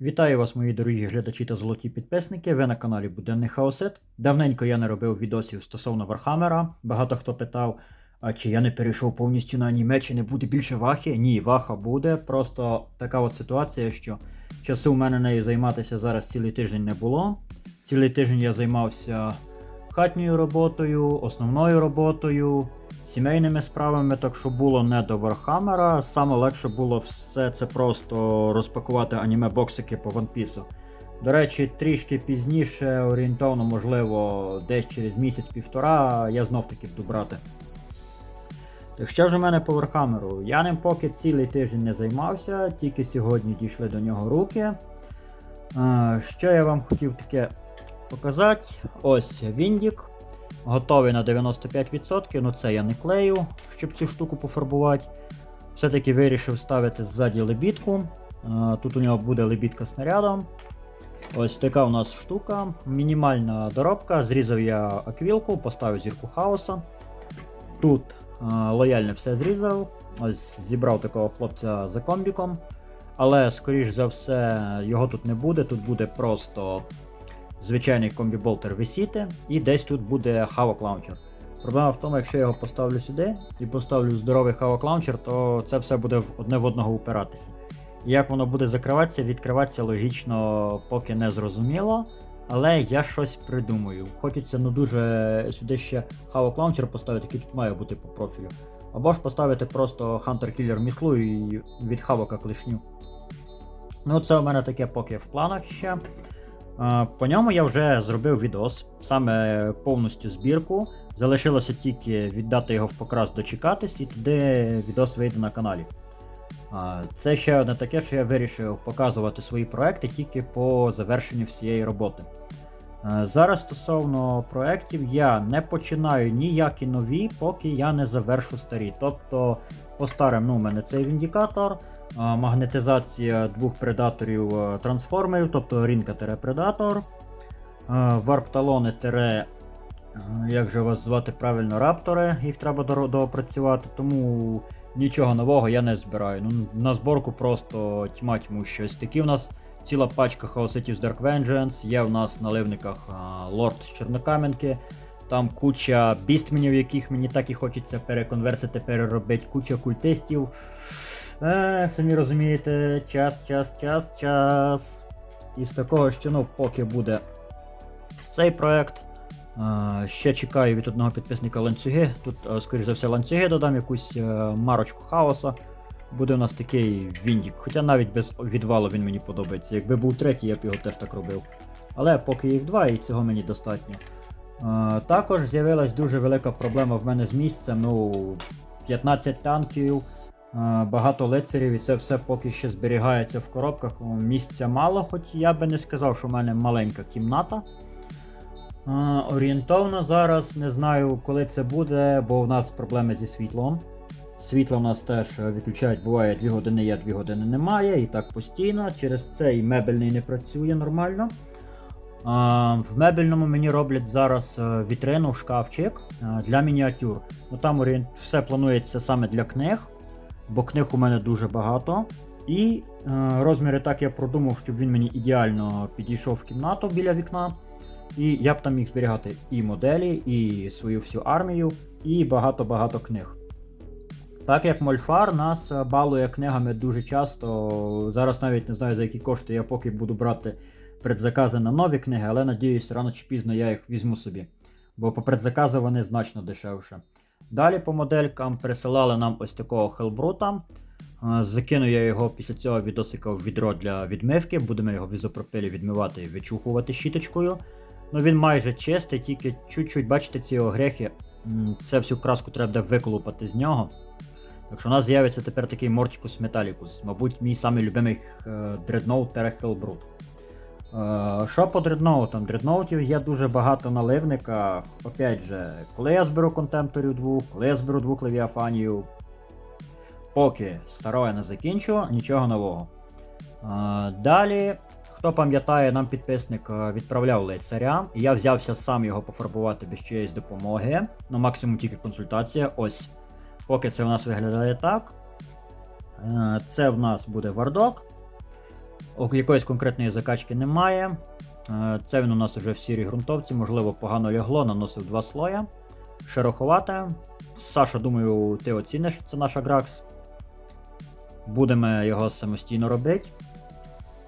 Вітаю вас, мої дорогі глядачі та золоті підписники. Ви на каналі Буденний Хаосит. Давненько я не робив відосів стосовно Вархаммера. Багато хто питав, а чи я не перейшов повністю на аніме, чи не буде більше вахи. Ні, ваха буде. Просто така от ситуація, що часу в мене нею займатися зараз цілий тиждень не було. Цілий тиждень я займався хатньою роботою, основною роботою, сімейними справами, так що було не до Вархаммера. Саме легше було все це просто розпакувати аніме-боксики по One Piece. До речі, трішки пізніше, орієнтовно, можливо, десь через місяць-півтора, я знов таки буду брати. Так що ж у мене по Вархаммеру? Я ним поки цілий тиждень не займався, тільки сьогодні дійшли до нього руки. Що я вам хотів таке показати? Ось Віндік. Готовий на 95%, ну це я не клею, щоб цю штуку пофарбувати. Все-таки вирішив ставити ззаді лебідку. Е, Тут у нього буде лебідка снарядом. Ось така у нас штука. Мінімальна доробка. Зрізав я аквілку, поставив зірку хаоса. Тут е, лояльно все зрізав. Ось зібрав такого хлопця за комбіком. Але, скоріш за все, його тут не буде. Тут буде просто звичайний комбі-болтер висіти, і десь тут буде хавок лаунчер. Проблема в тому, якщо я його поставлю сюди і поставлю здоровий хавок лаунчер, то це все буде одне в одного упиратися. І як воно буде закриватися, відкриватися логічно, поки не зрозуміло. Але я щось придумаю. Хочеться ну дуже сюди ще хавок лаунчер поставити, який тут має бути по профілю. Або ж поставити просто Hunter Killer міслу і від хавока клешню. Ну, це у мене таке поки в планах ще. По ньому я вже зробив відос, саме повністю збірку. Залишилося тільки віддати його в покрас дочекатись, і туди відос вийде на каналі. Це ще одне таке, що я вирішив показувати свої проекти тільки по завершенню всієї роботи. Е, Зараз стосовно проєктів я не починаю ніякі нові, поки я не завершу старі. Тобто, по старим, ну, у мене цей індикатор, магнетизація двох предаторів е, трансформерів, тобто рінка-предатор, варп-талони е, як же вас звати правильно, раптори, їх треба доопрацювати, тому нічого нового я не збираю. Ну, на зборку просто тьма тьму щось. Такі в нас ціла пачка хаоситів з Dark Vengeance, є в нас на ливниках лорд з Чорнокам'янки. Там куча бістменів, яких мені так і хочеться переконверсити, переробити, куча культистів. Е, самі розумієте, час, час, час, час. І з такого, що ну, поки буде цей проект. Е, ще чекаю від одного підписника ланцюги. Тут, е, скоріш за все, ланцюги додам якусь е, марочку хаоса. Буде у нас такий Віндік. Хоча навіть без відвалу він мені подобається. Якби був третій, я б його теж так робив. Але поки їх два, і цього мені достатньо. Е, також з'явилась дуже велика проблема в мене з місцем. Ну, 15 танків, е, багато лицарів, і це все поки що зберігається в коробках. Місця мало, хоч я би не сказав, що в мене маленька кімната. Е, Орієнтовно зараз не знаю, коли це буде, бо у нас проблеми зі світлом. Світло у нас теж е, відключають, буває 2 години є, 2 години немає, і так постійно. Через це і мебельний не працює нормально. В мебельному мені роблять зараз е, вітрину, шкафчик е, для мініатюр. Ну, там все планується саме для книг, бо книг у мене дуже багато. І розміри так я продумав, щоб він мені ідеально підійшов в кімнату біля вікна. І я б там міг зберігати і моделі, і свою всю армію, і багато-багато книг. Так як Мольфар нас е, балує книгами дуже часто, зараз навіть не знаю за які кошти я поки буду брати предзакази на нові книги, але надіюсь, рано чи пізно я їх візьму собі. Бо по предзаказу вони значно дешевше. Далі по моделькам присилали нам ось такого Хелбрута. Е, Закину я його після цього відосика в відро для відмивки. Будемо його в ізопропилі відмивати і вичухувати щіточкою. Ну він майже чистий, тільки чуть-чуть, бачите, ці огрехи. Це всю краску треба виколупати з нього. Так що у нас з'явиться тепер такий Мортікус Металікус. Мабуть, мій самий любимий дредноут Хелбрут. Е, Що по дредноутам? Дредноутів є дуже багато на ливниках. Опять же, коли я зберу контемпторів двох, коли я зберу двох левіафанів. Поки старого я не закінчу, нічого нового. Е, Далі, хто пам'ятає, нам підписник е, відправляв лицаря. Я взявся сам його пофарбувати без чиєїсь допомоги. Ну, максимум тільки консультація. Ось. Поки це у нас виглядає так. Е, Це в нас буде вардок. Якоїсь конкретної закачки немає. Е, Це він у нас вже в сірій ґрунтовці, можливо, погано лягло, наносив два слоя. Шероховате. Саша, думаю, ти оціниш, це наша Гракс. Будемо його самостійно робити.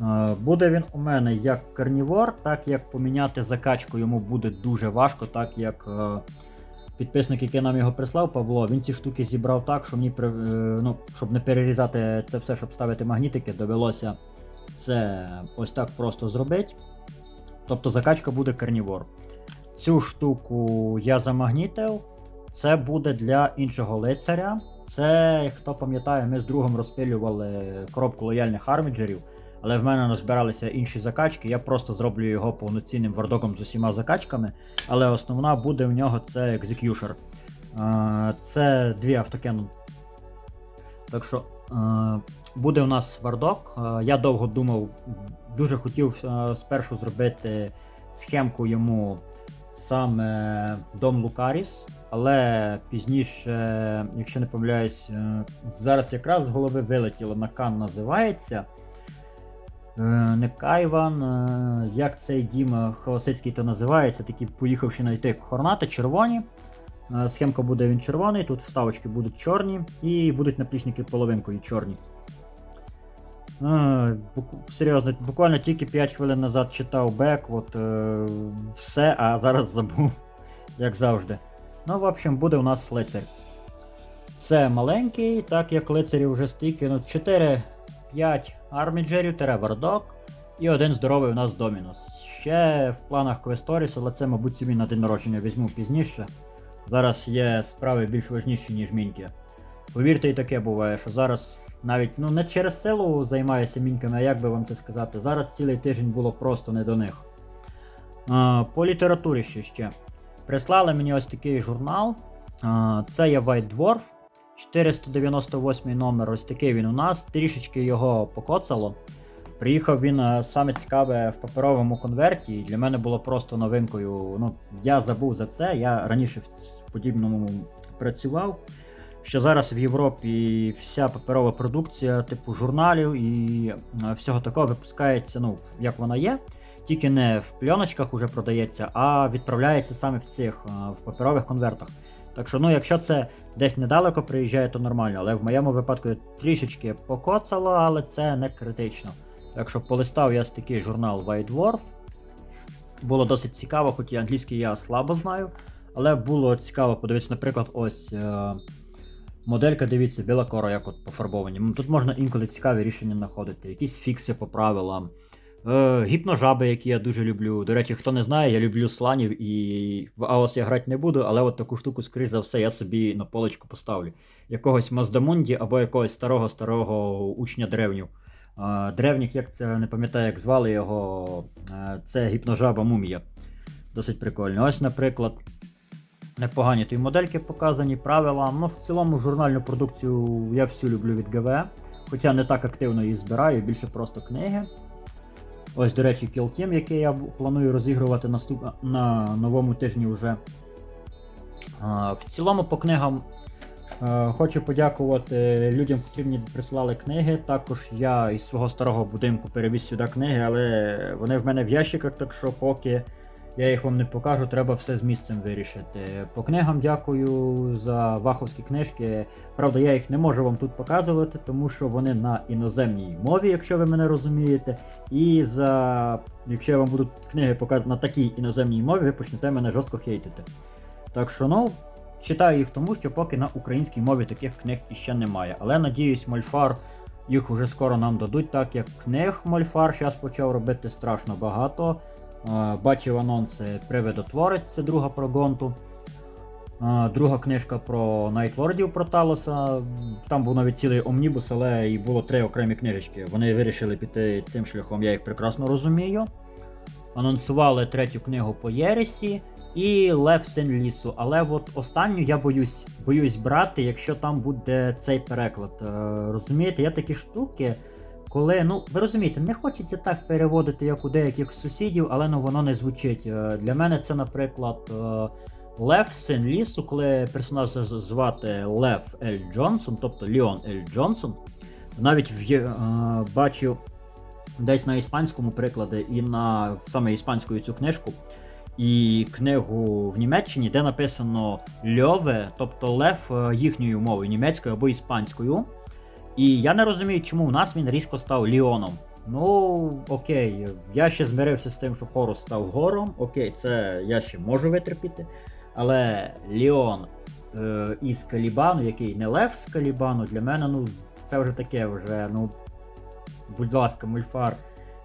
Е, Буде він у мене як карнівор, так як поміняти закачку йому буде дуже важко, так як підписник, який нам його прислав, Павло, він ці штуки зібрав так, що мені е, ну, щоб не перерізати це все, щоб ставити магнітики, довелося це ось так просто зробити. Тобто закачка буде карнівор. Цю штуку я замагнітив. Це буде для іншого лицаря. Це, хто пам'ятає, ми з другом розпилювали коробку лояльних арміджерів, але в мене назбиралися інші закачки. Я просто зроблю його повноцінним вардоком з усіма закачками. Але основна буде в нього це Executioner. Е, Це дві автокенон. Так що буде у нас вардок. Я довго думав, дуже хотів спершу зробити схемку йому саме Дом Лукаріс, але пізніше, якщо не помиляюсь, е, зараз якраз з голови вилетіло на Кан називається. Е, Не Кайван, е, як цей дім Хаосицький то називається, такі поїхавши знайти хорнати червоні. Е, Схемка буде він червоний, тут вставочки будуть чорні і будуть наплічники половинкою чорні. Серйозно, буквально тільки 5 хвилин назад читав бек, от все, а зараз забув, як завжди. Ну, в общем, буде у нас лицар. Це маленький, так як лицарів вже стільки, ну 4-5 арміджерів, вардок і один здоровий у нас домінус. Ще в планах Квесторіс, але це, мабуть, собі на день народження візьму пізніше. Зараз є справи більш важніші, ніж міньки. Повірте, і таке буває, що зараз навіть ну не через силу займаюся міньками, а як би вам це сказати, зараз цілий тиждень було просто не до них. А, по літературі ще ще. Прислали мені ось такий журнал. А, це є White Dwarf. 498 номер, ось такий він у нас. Трішечки його покоцало. Приїхав він е, саме цікаве в паперовому конверті, і для мене було просто новинкою. Ну, я забув за це, я раніше в подібному працював. Що зараз в Європі вся паперова продукція, типу журналів і е, всього такого випускається, ну, як вона є, тільки не в пленочках уже продається, а відправляється саме в цих е, в паперових конвертах. Так що, ну, якщо це десь недалеко приїжджає, то нормально, але в моєму випадку трішечки покоцало, але це не критично. Так що полистав я з такий журнал White Dwarf. Було досить цікаво, хоч і англійський я слабо знаю, але було цікаво подивитися, наприклад, ось е, моделька, дивіться, біла кора, як от пофарбовані. Тут можна інколи цікаві рішення знаходити, якісь фікси по правилам. Е, гіпножаби, які я дуже люблю. До речі, хто не знає, я люблю сланів і в АОС я грати не буду, але от таку штуку, скоріш за все, я собі на полочку поставлю. Якогось Маздамунді або якогось старого-старого учня древнів. Е, древніх, як це не пам'ятаю, як звали його, е, це гіпножаба мумія. Досить прикольно. Ось, наприклад, непогані тут модельки показані, правила. Ну, в цілому журнальну продукцію я всю люблю від ГВ, хоча не так активно її збираю, більше просто книги. Ось, до речі, Team, який я планую розігрувати наступ... на новому тижні вже. В цілому по книгам е, хочу подякувати людям, які мені прислали книги. Також я із свого старого будинку перевіз сюди книги, але вони в мене в ящиках, так що поки я їх вам не покажу, треба все з місцем вирішити. По книгам дякую за ваховські книжки. Правда, я їх не можу вам тут показувати, тому що вони на іноземній мові, якщо ви мене розумієте. І за якщо я вам буду книги показувати на такій іноземній мові, ви почнете мене жорстко хейтити. Так що, ну, читаю їх тому, що поки на українській мові таких книг іще немає. Але надіюсь, Мольфар їх уже скоро нам дадуть, так як книг Мольфар зараз почав робити страшно багато. Бачив анонси Привидотворець, це друга про Гонту. Друга книжка про Найтлордів про Талоса. Там був навіть цілий омнібус, але і було три окремі книжечки. Вони вирішили піти цим шляхом, я їх прекрасно розумію. Анонсували третю книгу по Єресі і Лев Син Лісу. Але от останню я боюсь, боюсь брати, якщо там буде цей переклад. Е, Розумієте, є такі штуки, коли, ну, ви розумієте, не хочеться так переводити, як у деяких сусідів, але ну воно не звучить. Е, Для мене це, наприклад, е, Лев Син Лісу, коли персонажа звати Лев Ель Джонсон, тобто Ліон Ель Джонсон. Навіть в, е, бачив десь на іспанському прикладі і на саме іспанською цю книжку. І книгу в Німеччині, де написано Льове, тобто Лев їхньою мовою, німецькою або іспанською. І я не розумію, чому в нас він різко став Ліоном. Ну, окей, я ще змирився з тим, що Хорус став гором. Окей, це я ще можу витерпіти. Але Ліон е, із Калібану, який не Лев з Калібану, для мене, ну, це вже таке вже, ну. Будь ласка, мульфар.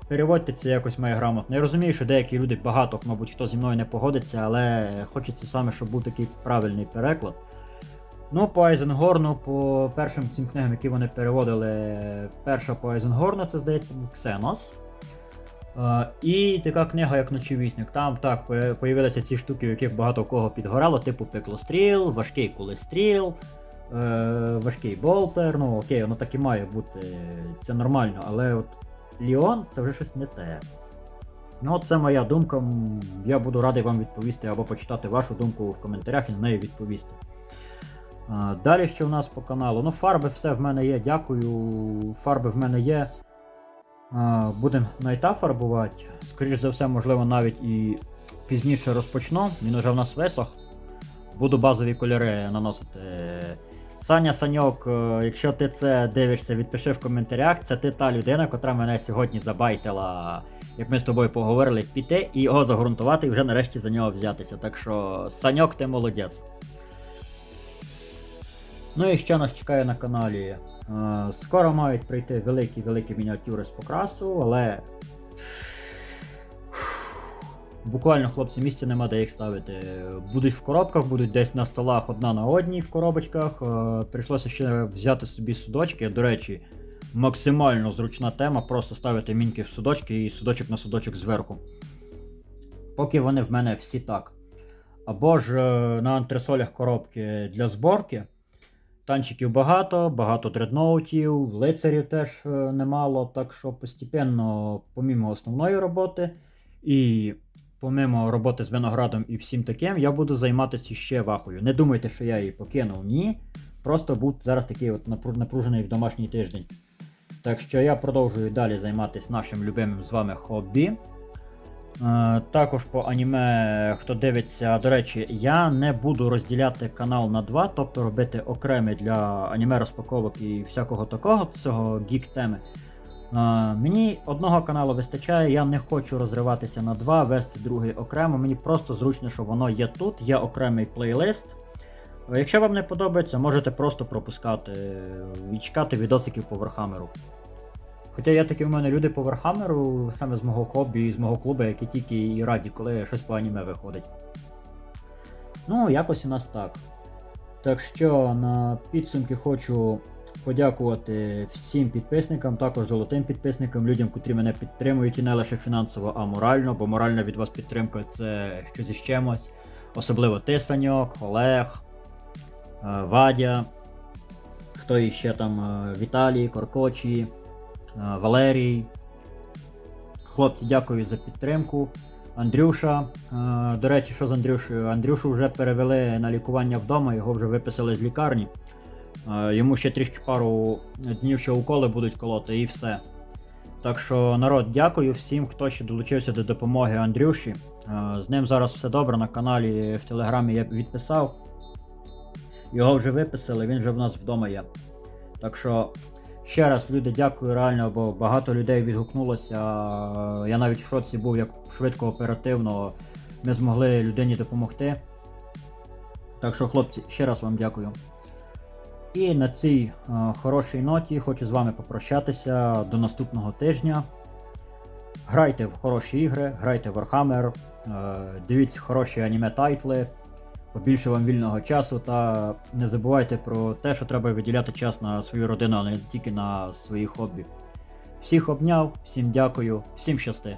Переводьте це якось має грамотно. Я розумію, що деякі люди, багато, мабуть, хто зі мною не погодиться, але хочеться саме, щоб був такий правильний переклад. Ну, по Айзенгорну, по першим цим книгам, які вони переводили, перша по Айзенгорну, це здається був Ксенос. Е, і така книга, як Ночівісник. Там так появилися ці штуки, в яких багато кого підгорало, типу пеклостріл, важкий кулестріл, е, важкий болтер. Ну окей, воно так і має бути, це нормально, але от Ліон це вже щось не те. Ну, це моя думка. Я буду радий вам відповісти або почитати вашу думку в коментарях і на неї відповісти. Далі що в нас по каналу? Ну, фарби все в мене є, дякую. Фарби в мене є. Будемо найта фарбувати. Скоріше за все, можливо, навіть і пізніше розпочну. Він уже в нас висох. Буду базові кольори наносити. Саня Саньок, е, якщо ти це дивишся, відпиши в коментарях. Це ти та людина, котра мене сьогодні забайтила, як ми з тобою поговорили, піти і його загрунтувати і вже нарешті за нього взятися. Так що, Саньок, ти молодець. Ну і що нас чекає на каналі? Е, Скоро мають прийти великі-великі мініатюри з покрасу, але. Буквально, хлопці, місця нема де їх ставити. Будуть в коробках, будуть десь на столах одна на одній в коробочках. Е, Прийшлося ще взяти собі судочки. До речі, максимально зручна тема, просто ставити міньки в судочки і судочок на судочок зверху. Поки вони в мене всі так. Або ж е, на антресолях коробки для зборки. Танчиків багато, багато дредноутів, лицарів теж е, немало, так що постепенно, помімо основної роботи і помимо роботи з виноградом і всім таким, я буду займатися ще вахою. Не думайте, що я її покинув, ні. Просто був зараз такий от напружений в домашній тиждень. Так що я продовжую далі займатися нашим любимим з вами хобі. Е, Також по аніме, хто дивиться, до речі, я не буду розділяти канал на два, тобто робити окремий для аніме розпаковок і всякого такого цього гік теми. Е, Мені одного каналу вистачає, я не хочу розриватися на два, вести другий окремо. Мені просто зручно, що воно є тут, є окремий плейлист. Е, Якщо вам не подобається, можете просто пропускати і чекати відосиків по Вархамеру. Хоча є такі в мене люди по Вархамеру, саме з мого хобі і з мого клубу, які тільки і раді, коли щось по аніме виходить. Ну, якось у нас так. Так що на підсумки хочу подякувати всім підписникам, також золотим підписникам, людям, котрі мене підтримують і не лише фінансово, а морально, бо моральна від вас підтримка це щось із чимось. Особливо ти, Саньок, Олег, е, Вадя, хто іще там е, Віталій, Коркочі. Е, Валерій. Хлопці, дякую за підтримку. Андрюша. е, До речі, що з Андрюшею? Андрюшу вже перевели на лікування вдома, його вже виписали з лікарні. Е, Йому ще трішки пару днів, що уколи будуть колоти, і все. Так що, народ, дякую всім, хто ще долучився до допомоги Андрюші. З ним зараз все добре на каналі в Телеграмі я відписав. Його вже виписали, він вже в нас вдома є. Так що Ще раз, люди, дякую реально, бо багато людей відгукнулося. Я навіть в шоці був, як швидко, оперативно ми змогли людині допомогти. Так що, хлопці, ще раз вам дякую. І на цій е, хорошій ноті хочу з вами попрощатися до наступного тижня. Грайте в хороші ігри, грайте в Warhammer, е, дивіться хороші аніме тайтли, побільше вам вільного часу та не забувайте про те, що треба виділяти час на свою родину, а не тільки на свої хобі. Всіх обняв, всім дякую, всім щасти.